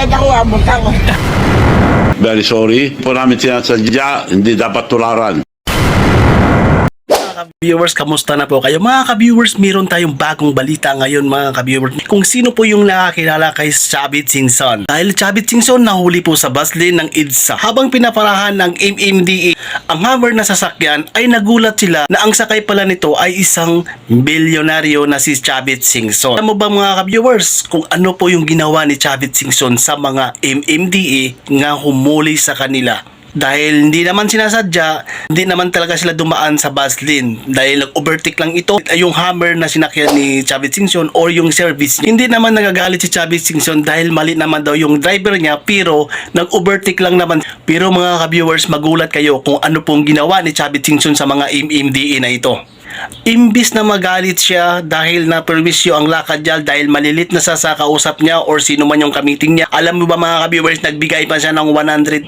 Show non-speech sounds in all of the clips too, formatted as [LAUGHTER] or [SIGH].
bayad ako ah, multa ko. Very sorry. Po namin sinasadya, hindi dapat tularan. Ka-viewers, kamusta na po kayo? Mga ka-viewers, meron tayong bagong balita ngayon mga ka-viewers. Kung sino po yung nakakilala kay Chavit Singson. Dahil Chavit Singson nahuli po sa bus lane ng EDSA. Habang pinaparahan ng MMDA ang hammer na sasakyan ay nagulat sila na ang sakay pala nito ay isang bilyonaryo na si Chavit Singson. Alam mo ba mga ka-viewers kung ano po yung ginawa ni Chavit Singson sa mga MMDA nga humuli sa kanila? Dahil hindi naman sinasadya, hindi naman talaga sila dumaan sa bus. Dahil nag-overtake lang ito, yung hammer na sinakyan ni Chavit Singson or yung service. Hindi naman nagagalit si Chavit Singson dahil mali naman daw yung driver niya pero nag-overtake lang naman. Pero mga ka-viewers, magulat kayo kung ano pong ginawa ni Chavit Singson sa mga MMDA na ito. Imbis na magalit siya dahil na perwisyo ang lakad niya dahil malilit na sa sa kausap niya or sino man yung kamiting niya. Alam mo ba mga ka-viewers, nagbigay pa siya ng 100,000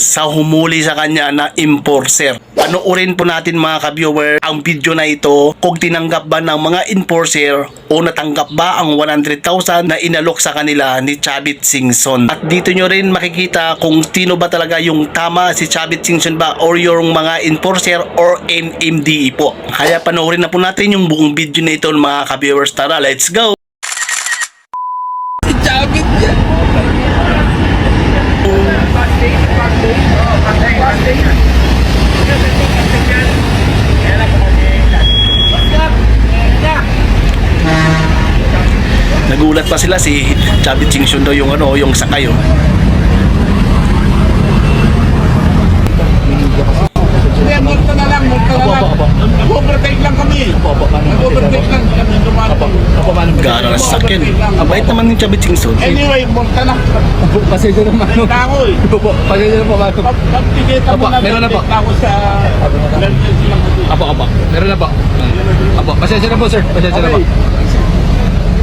sa humuli sa kanya na enforcer. Panoorin po natin mga ka-viewer ang video na ito kung tinanggap ba ng mga enforcer o natanggap ba ang 100,000 na inalok sa kanila ni Chavit Singson. At dito nyo rin makikita kung sino ba talaga yung tama si Chavit Singson ba or yung mga enforcer or NMDE po. Kaya panoorin na po natin yung buong video na ito mga ka-viewers. Tara, let's go! Yan. Nagulat pa sila si Chavit Singson daw yung ano, yung sakay oh. Hindi, multa na lang, multa na lang. Nag-overtake lang kami. Nag-overtake lang kami. Dumaan. Gara na sakyan. Ang bait naman ni Chavit Singson. Anyway, multa na. Pasensya na mano. Ako eh. Pasensya na po mano. Pag- Pagtigita mo na, meron na po. ako sa. Apo, apo. Meron na po. Apo, pasensya na po sir. Pasensya na po.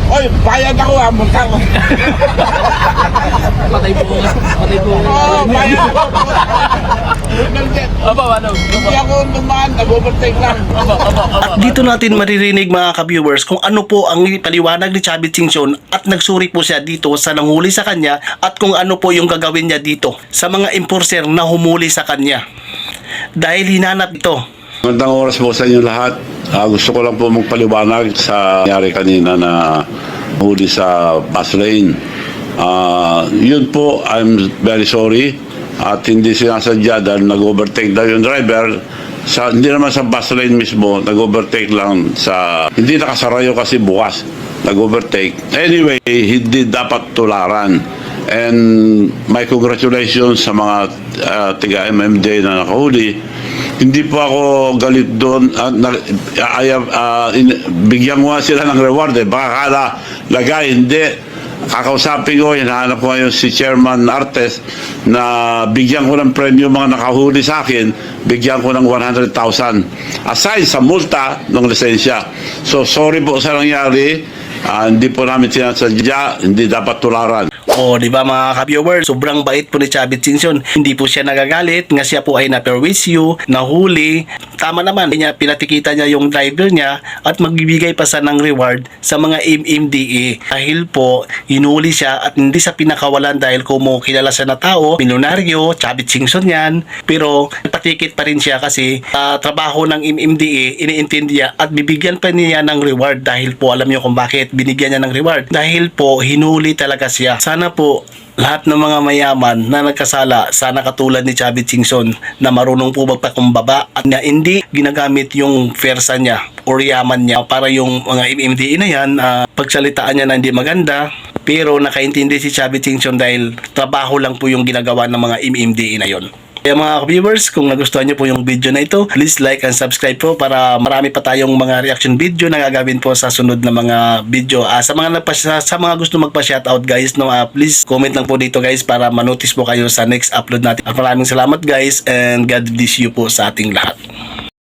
Oy, bayad ako ah, multa ko. [LAUGHS] Patay po nga. Patay po nga. Oo, bayad ako. Emergency. Apo, mano. Hindi ako dumaan, nag-overtake lang. Apo, apo, apo. Dito natin maririnig mga ka-viewers kung ano po ang paliwanag ni Chavit Singson at nagsuri po siya dito sa nanghuli sa kanya at kung ano po yung gagawin niya dito sa mga enforcer na humuli sa kanya. Dahil hinanap ito Magandang oras po sa inyo lahat. Ah, gusto ko lang po magpaliwanag sa nangyari kanina na huli sa bus lane. Ah, yun po, I'm very sorry. At hindi sinasadya dahil nag-overtake daw yung driver. Sa, hindi naman sa bus lane mismo, nag-overtake lang sa... Hindi nakasarayo kasi bukas. Nag-overtake. Anyway, hindi dapat tularan. And my congratulations sa mga ah, tiga MMD na nakahuli. Hindi po ako galit doon. Uh, I have, ah, in- bigyan nga sila ng reward eh. Baka kala lagay, hindi. Kakausapin ko, hinahanap ko ngayon si Chairman Artes na bigyan ko ng premyo mga nakahuli sa akin, bigyan ko ng 100,000. Aside sa multa ng lisensya. So sorry po sa nangyari. Ah, hindi po namin sinasadya, hindi dapat tularan. O, di ba mga ka-viewers, sobrang bait po ni Chavit Singson. Hindi po siya nagagalit, nga siya po ay na-perwisyo, nahuli. Tama naman, niya, pinatikita niya yung driver niya at magbibigay pa sa ng reward sa mga MMDA. Dahil po, hinuli siya at hindi sa pinakawalan dahil kumo kilala siya na tao, milyonaryo, Chavit Singson yan. Pero, patikit pa rin siya kasi sa trabaho ng MMDA, iniintindi niya at bibigyan pa niya ng reward dahil po alam niyo kung bakit binigyan niya ng reward. Dahil po, hinuli talaga siya. Sana po, lahat ng mga mayaman na nagkasala, sana katulad ni Chavit Singson na marunong po magpakumbaba at na hindi ginagamit yung fersa niya or yaman niya para yung mga MMDA na yan, ah, pagsalitaan niya na hindi maganda, pero nakaintindi si Chavit Singson dahil trabaho lang po yung ginagawa ng mga MMDA na yon. Kaya mga viewers, kung nagustuhan niyo po yung video na ito, please like and subscribe po para marami pa tayong mga reaction video na gagawin po sa sunod na mga video. Ah, sa mga nagpa sa, mga gusto magpa-shoutout guys, no, ah, please comment lang po dito guys para manotice po kayo sa next upload natin. Ah, maraming salamat guys and God bless you po sa ating lahat.